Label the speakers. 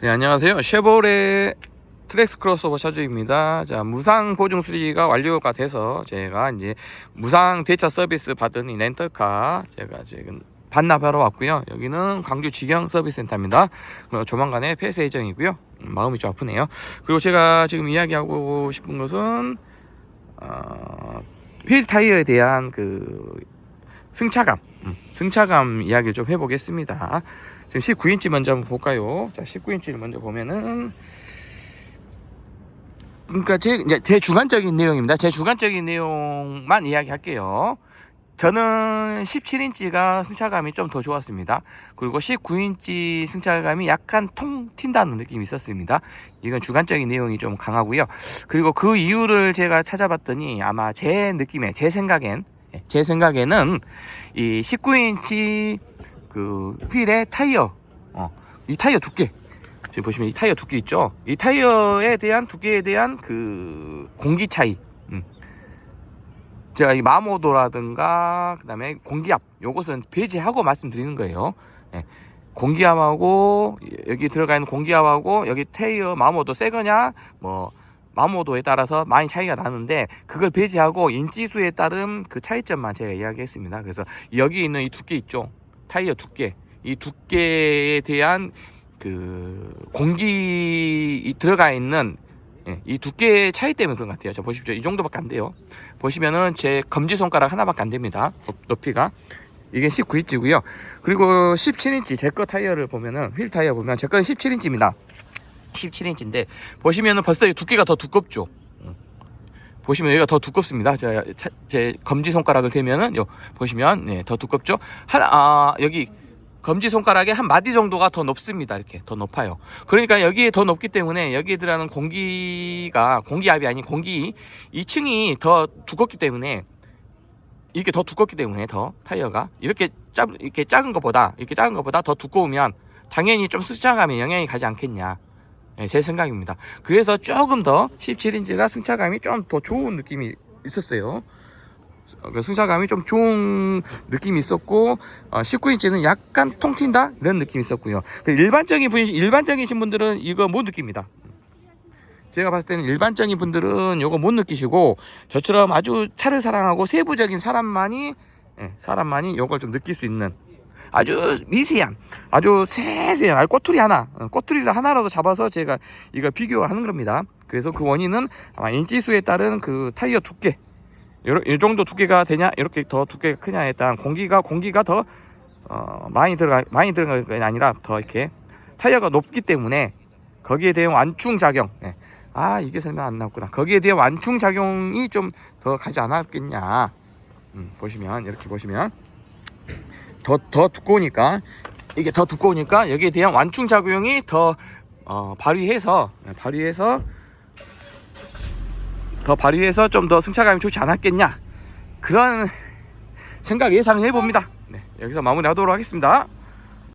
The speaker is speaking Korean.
Speaker 1: 네, 안녕하세요. 쉐보레 트렉스 크로스오버 차주입니다. 자, 무상 보증 수리가 완료가 돼서 제가 이제 무상 대차 서비스 받은 이 렌터카 제가 지금 반납하러 왔고요. 여기는 광주 직영 서비스 센터입니다. 어, 조만간에 폐쇄 예정이고요. 음, 마음이 좀 아프네요. 그리고 제가 지금 이야기하고 싶은 것은 어, 휠 타이어에 대한 그 승차감, 음, 승차감 이야기 좀 해보겠습니다. 지금 19인치 먼저 한번 볼까요? 자, 19인치를 먼저 보면은 그러니까 제 제 주관적인 내용입니다. 제 주관적인 내용만 이야기할게요. 저는 17인치가 승차감이 좀 더 좋았습니다. 그리고 19인치 승차감이 약간 통 튄다는 느낌이 있었습니다. 이건 주관적인 내용이 좀 강하고요. 그리고 그 이유를 제가 찾아봤더니 아마 제 느낌에 제 생각엔 예, 제 생각에는 이 19인치 그 휠의 타이어 어, 이 타이어 두께 지금 보시면 이 타이어 두께 있죠 이 타이어에 대한 두께에 대한 그 공기 차이 음. 제가 이 마모도라든가 그 다음에 공기압 요것은 배제하고 말씀드리는 거예요 예. 공기압하고 여기 들어가 있는 공기압하고 여기 타이어 마모도 새 거냐 뭐 마모도에 따라서 많이 차이가 나는데 그걸 배제하고 인지수에 따른 그 차이점만 제가 이야기했습니다 그래서 여기 있는 이 두께 있죠 타이어 두께 이 두께에 대한 그 공기 이 들어가 있는 예, 이 두께의 차이 때문에 그런 것 같아요. 자 보십시오. 이 정도밖에 안 돼요. 보시면은 제 검지 손가락 하나밖에 안 됩니다. 높- 높이가 이게 19인치고요. 그리고 17인치 제 거 타이어를 보면은 휠 타이어 보면 제 거는 17인치입니다. 17인치인데 보시면은 벌써 이 두께가 더 두껍죠. 음. 보시면 여기가 더 두껍습니다. 제, 차- 제 검지 손가락을 대면은 요 보시면 네, 더 두껍죠. 한 아, 여기 검지 손가락에 한 마디 정도가 더 높습니다. 이렇게 더 높아요. 그러니까 여기에 더 높기 때문에 여기에 들어가는 공기가 공기압이 아닌 공기 2층이 더 두껍기 때문에 이게 더 두껍기 때문에 더 타이어가 이렇게 작 이렇게 작은 것보다 이렇게 작은 것보다 더 두꺼우면 당연히 좀 승차감에 영향이 가지 않겠냐. 예, 제 생각입니다. 그래서 조금 더 17인치가 승차감이 좀 더 좋은 느낌이 있었어요. 그 승차감이 좀 좋은 느낌이 있었고 어, 19인치는 약간 통 튄다 이런 느낌이 있었고요. 그 일반적인 분 일반적이신 분들은 이거 못 느낍니다. 제가 봤을 때는 일반적인 분들은 이거 못 느끼시고 저처럼 아주 차를 사랑하고 세부적인 사람만이 예, 사람만이 이걸 좀 느낄 수 있는 아주 미세한 아주 세세한 꼬투리 하나 어, 꼬투리를 하나라도 잡아서 제가 이걸 비교하는 겁니다. 그래서 그 원인은 아마 인치수에 따른 그 타이어 두께 이 정도 두께가 되냐 이렇게 더 두께가 크냐에 따른 공기가 공기가 더 어, 많이 들어가 많이 들어가는 게 아니라 더 이렇게 타이어가 높기 때문에 거기에 대한 완충 작용 예. 아 이게 설명 안 나왔구나 거기에 대한 완충 작용이 좀 더 가지 않았겠냐 음, 보시면 이렇게 보시면 더 더 두꺼우니까. 이게 더 두꺼우니까 여기에 대한 완충 작용이 더 어, 발휘해서 예, 발휘해서 더 발휘해서 좀 더 승차감이 좋지 않았겠냐. 그런 생각 예상을 해봅니다. 네, 여기서 마무리하도록 하겠습니다